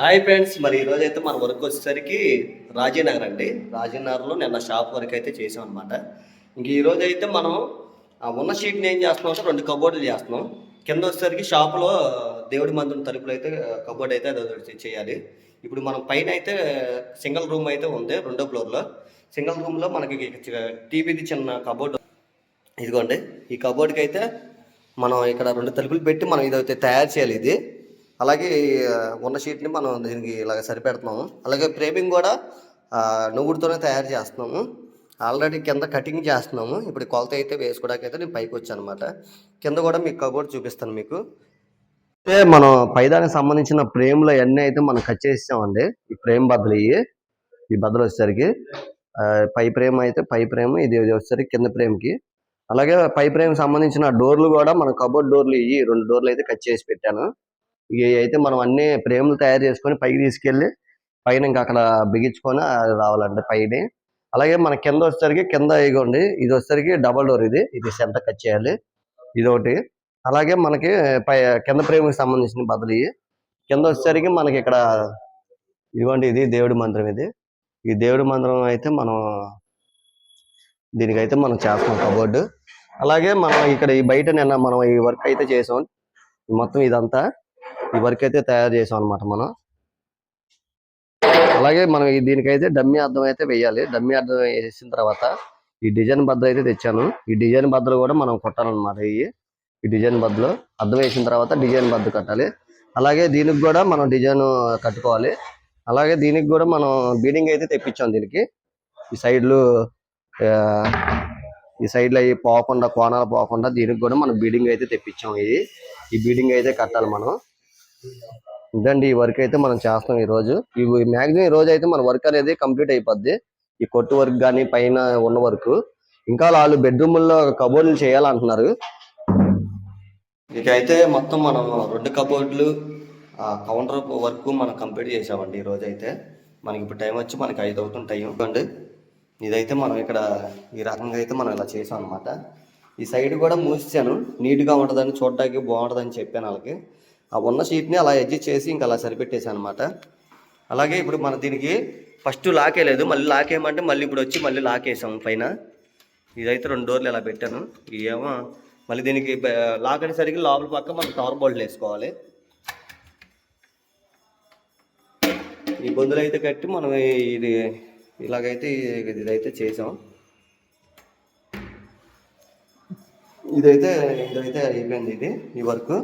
Hi friends మరి ఈరోజు అయితే మన వర్క్ వచ్చేసరికి రాజీనగర్ అండి. రాజీనగర్లో నిన్న షాప్ వర్క్ అయితే చేసాం అనమాట ఇంక ఈరోజు అయితే మనం ఉన్న షీట్ని ఏం చేస్తున్నాం అంటే రెండు కబోర్డులు చేస్తున్నాం. కింద వచ్చేసరికి షాప్లో దేవుడి మందిరం తలుపులు అయితే కబోర్డ్ అయితే అది చేయాలి. ఇప్పుడు మనం పైన అయితే సింగిల్ రూమ్ అయితే ఉంది రెండో ఫ్లోర్లో సింగిల్ రూమ్లో మనకి టీవీది చిన్న కబోర్డ్ ఇదిగోండి ఈ కబోర్డ్కి అయితే మనం ఇక్కడ రెండు తలుపులు పెట్టి మనం ఇదైతే తయారు చేయాలి ఇది. అలాగే ఉన్న షీట్ని మనం దీనికి ఇలాగ సరిపెడుతున్నాము. అలాగే ఫ్రేమింగ్ కూడా నువ్వుడుతోనే నువ్వుడితోనే తయారు చేస్తున్నాము. ఆల్రెడీ కింద కటింగ్ చేస్తున్నాము. ఇప్పుడు కొలత అయితే వేసుకోవడానికి అయితే నేను పైకి వచ్చాను అనమాట కింద కూడా మీకు కబోర్డ్ చూపిస్తాను మీకు. అయితే మనం పైదానికి సంబంధించిన ఫ్రేమ్లు అన్నీ అయితే మనం కట్ చేసామండి ఈ ఫ్రేమ్ బద్దలు ఇవి. ఈ బద్దలు వచ్చేసరికి పై ఫ్రేమ్ అయితే పై ఫ్రేమ్ ఇది ఇది వచ్చేసరికి కింద ఫ్రేమ్కి. అలాగే పై ఫ్రేమ్ సంబంధించిన డోర్లు కూడా మన కబోర్డ్ డోర్లు ఇవి రెండు డోర్లు అయితే కట్ చేసి పెట్టాను. ఇవి అయితే మనం అన్ని ఫ్రేమ్లు తయారు చేసుకొని పైకి తీసుకెళ్ళి పైన ఇంకా అక్కడ బిగించుకొని అది రావాలంటే పైన. అలాగే మన కింద వచ్చేసరికి కింద ఇగోండి ఇది వచ్చేసరికి డబల్ డోర్ ఇది. ఇది సెంటర్ కట్ చేయాలి. ఇది ఒకటి అలాగే మనకి పై కింద ప్రేమకి సంబంధించిన బదులు కింద వచ్చేసరికి మనకి ఇక్కడ ఇదిగోండి ఇది దేవుడి మందిరం ఇది. ఈ దేవుడి మందిరం అయితే మనం దీనికైతే మనం చేస్తాం కబోర్డు. అలాగే మనం ఇక్కడ ఈ బయట నిన్న మనం ఈ వర్క్ అయితే చేసాం. మొత్తం ఇదంతా. ఈ వర్క్ అయితే తయారు చేసాం అనమాట మనం. అలాగే మనం ఈ దీనికైతే డమ్మీ అద్దం అయితే వేయాలి. డమ్మీ అద్దం వేసిన తర్వాత ఈ డిజైన్ బద్దలు అయితే తెచ్చాను. ఈ డిజైన్ బద్దలు కూడా మనం కొట్టాలన్నమాట ఇవి. ఈ డిజైన్ బద్దలు అద్దం వేసిన తర్వాత డిజైన్ బద్ద కట్టాలి. అలాగే దీనికి కూడా మనం డిజైన్ కట్టుకోవాలి. అలాగే దీనికి కూడా మనం బీడింగ్ అయితే తెప్పించాం దీనికి. ఈ సైడ్లు ఈ సైడ్లో అవి పోకుండా కోణాలు పోకుండా దీనికి కూడా మనం బీడింగ్ అయితే తెప్పించాం ఇది ఈ బీడింగ్ అయితే కట్టాలి మనం. ఇదండి ఈ వర్క్ అయితే మనం చేస్తాం ఈ రోజు ఈ మ్యాక్సిమం ఈ రోజు అయితే మన వర్క్ అనేది కంప్లీట్ అయిపోద్ది. ఈ కొట్టు వర్క్ కానీ పైన ఉన్న వర్క్ ఇంకా వాళ్ళు బెడ్రూమ్లో కబోర్డులు చేయాలంటున్నారు. ఇకైతే మొత్తం మనం రెండు కబోర్డులు కౌంటర్ వర్క్ మనం కంప్లీట్ చేసామండి ఈ రోజు అయితే. మనకి ఇప్పుడు టైం వచ్చి మనకి ఐదు అవుతుంది టైం ఇవ్వండి ఇదైతే మనం ఇక్కడ ఈ రకంగా అయితే మనం ఇలా చేసాం అనమాట ఈ సైడ్ కూడా మూసాను నీట్గా ఉంటుందని చూడడానికి బాగుంటుందని చెప్పాను వాళ్ళకి. ఆ ఉన్న షీట్ని అలా అడ్జస్ట్ చేసి ఇంకా అలా సరిపెట్టేసాను అనమాట అలాగే ఇప్పుడు మన దీనికి ఫస్ట్ లాక్ వేయలేదు మళ్ళీ లాక్ వేయమంటే మళ్ళీ ఇప్పుడు వచ్చి మళ్ళీ లాక్ వేసాం పైన. ఇదైతే రెండు డోర్లు ఇలా పెట్టాను ఇవేమో మళ్ళీ దీనికి లాక్ అనేసరికి లోపల పక్క మనం టవర్ బోల్ట్లు వేసుకోవాలి. ఈ బొందులు అయితే కట్టి మనం ఇది ఇలాగైతే ఇది- ఇదైతే చేసాం. ఇదైతే ఇదైతే అయిపోయింది ఇది ఈ వర్క్.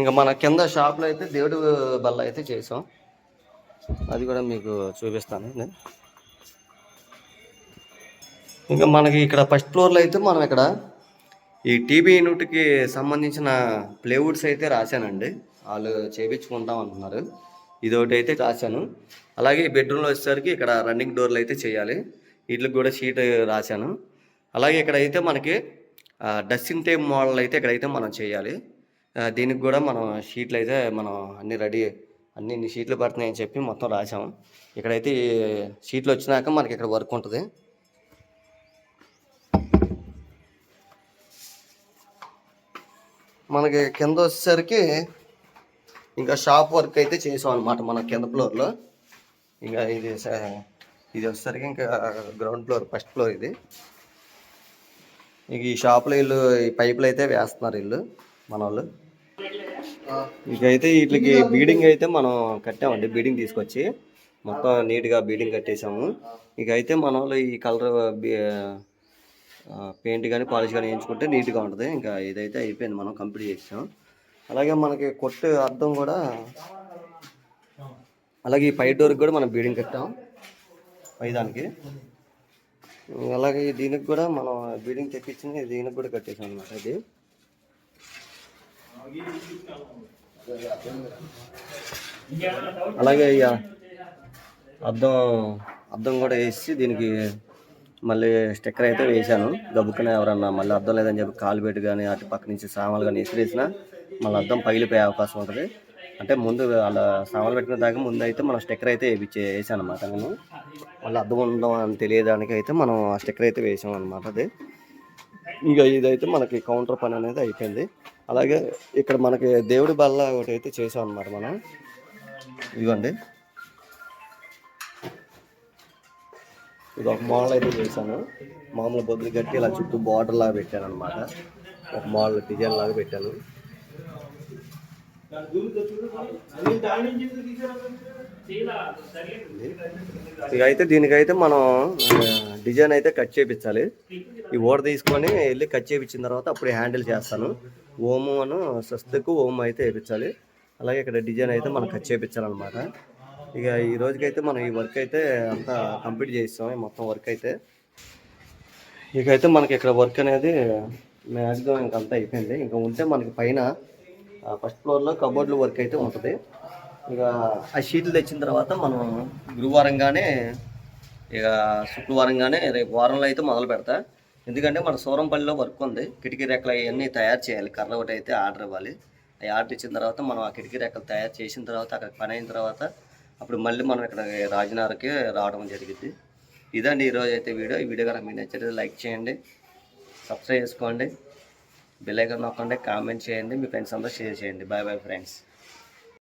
ఇంకా మన కింద షాప్లో అయితే దేవుడు బల్ల అయితే చేసాం. అది కూడా మీకు చూపిస్తాను. నేను ఇంకా మనకి ఇక్కడ ఫస్ట్ ఫ్లోర్లో అయితే మనం ఇక్కడ ఈ టీవీ యూనిట్కి సంబంధించిన ప్లేవుడ్స్ అయితే రాశానండి. వాళ్ళు చేపించుకుంటాం అంటున్నారు. ఇదొకటి అయితే రాశాను. అలాగే బెడ్రూమ్లో వచ్చేసరికి ఇక్కడ రన్నింగ్ డోర్లు అయితే చేయాలి. వీటికి కూడా షీట్ రాశాను. అలాగే ఇక్కడ అయితే మనకి డస్టింగ్ టేప్ మోడల్ అయితే ఇక్కడైతే మనం చేయాలి. దీనికి కూడా మనం షీట్లు అయితే మనం అన్ని రెడీ అన్ని ఇన్ని షీట్లు పడుతున్నాయని చెప్పి మొత్తం రాసాము ఇక్కడైతే షీట్లు వచ్చినాక మనకి ఇక్కడ వర్క్ ఉంటుంది. మనకి కింద వచ్చేసరికి ఇంకా షాప్ వర్క్ అయితే చేసాం అనమాట మన కింద ఫ్లోర్లో. ఇంకా ఇది ఇది వచ్చేసరికి ఇంకా గ్రౌండ్ ఫ్లోర్ ఫస్ట్ ఫ్లోర్ ఇది. ఇక ఈ షాప్లో వీళ్ళు ఈ పైపులు అయితే వేస్తున్నారు వీళ్ళు. మన వాళ్ళు ఇకైతే వీటికి బీడింగ్ అయితే మనం కట్టామండి బీడింగ్ తీసుకొచ్చి మొత్తం నీట్గా బీడింగ్ కట్టేసాము. ఇక అయితే మన వాళ్ళు ఈ కలర్ పెయింట్ కానీ పాలిష్ కానీ వేయించుకుంటే నీట్గా ఉంటుంది. ఇంకా ఇదైతే అయిపోయింది మనం కంప్లీట్ చేసాం అలాగే మనకి కొట్టు అద్దం కూడా అలాగే ఈ పై డోర్కి కూడా మనం బీడింగ్ కట్టాం పైదానికి అలాగే దీనికి కూడా మనం బీడింగ్ తెప్పించింది దీనికి కూడా కట్టేసాం అనమాట ఇది. అలాగే ఇక అద్దం అద్దం కూడా వేసి దీనికి మళ్ళీ స్టిక్కర్ అయితే వేసాను గబుక్కున ఎవరన్నా మళ్ళీ అద్దం లేదని చెప్పి కాలుబెట్టు కానీ అటు పక్క నుంచి సామాన్లు కానీ ఇసిరేసినా మళ్ళీ అద్దం పగిలిపోయే అవకాశం ఉంటుంది. అంటే ముందు అలా సామాన్లు పెట్టిన దాకా ముందు అయితే మనం స్టిక్కర్ అయితే వేయించే వేసాను అనమాట నేను. మళ్ళీ అద్దం ఉందాం అని తెలియడానికి అయితే మనం ఆ స్టిక్కర్ అయితే వేసాం అనమాట అది. ఇంకా ఇదైతే మనకి కౌంటర్ పని అనేది అయిపోయింది. అలాగే ఇక్కడ మనకి దేవుడి బల్ల ఒకటి అయితే చేసాం అనమాట మనం. ఇదిగోండి. ఇది ఒక మోడల్ అయితే చేశాను. మామూలు బొద్దులు కట్టి ఇలా చుట్టూ బార్డర్ లాగా పెట్టాను అనమాట ఒక మోడల్ డిజైన్ లాగా పెట్టాను. ఇక అయితే దీనికైతే మనం డిజైన్ అయితే కట్ చేయించాలి ఈ ఓడ తీసుకొని వెళ్ళి కట్ చేయించిన తర్వాత అప్పుడు హ్యాండిల్ చేస్తాను. ఓము అను స్వస్తికు ఓము అయితే వేయించాలి అలాగే ఇక్కడ డిజైన్ అయితే మనం కట్ చేయించాలన్నమాట ఇక ఈ రోజుకైతే మనం ఈ వర్క్ అయితే అంతా కంప్లీట్ చేస్తాం ఈ మొత్తం వర్క్ అయితే. ఇక అయితే మనకి ఇక్కడ వర్క్ అనేది మ్యాక్సిమం ఇంక అంతా అయిపోయింది. ఇంకా ఉంటే మనకి పైన ఫస్ట్ ఫ్లోర్లో కబోర్డ్లు వర్క్ అయితే ఉంటుంది. ఇక ఆ షీట్లు తెచ్చిన తర్వాత మనం గురువారంగానే ఇక శుక్రవారంగానే రేపు వారంలో అయితే మొదలు పెడతా. ఎందుకంటే మన సూరంపల్లిలో వర్క్ ఉంది. కిటికీ రెక్కలు అవన్నీ తయారు చేయాలి. కర్ర ఒకటి అయితే ఆర్డర్ ఇవ్వాలి. అవి ఆర్డర్ ఇచ్చిన తర్వాత మనం ఆ కిటికీ రెక్కలు తయారు చేసిన తర్వాత అక్కడ పని అయిన తర్వాత అప్పుడు మళ్ళీ మనం ఇక్కడ రాజనగర్కి రావడం జరిగింది. ఇదండి ఈరోజు అయితే వీడియో. ఈ వీడియో కనుక మీకు నచ్చితే లైక్ చేయండి. సబ్స్క్రైబ్ చేసుకోండి. బెల్ ఐకాన్ నొక్కండి. కామెంట్ చేయండి. మీ ఫ్రెండ్స్ అందరూ షేర్ చేయండి. Bye bye friends.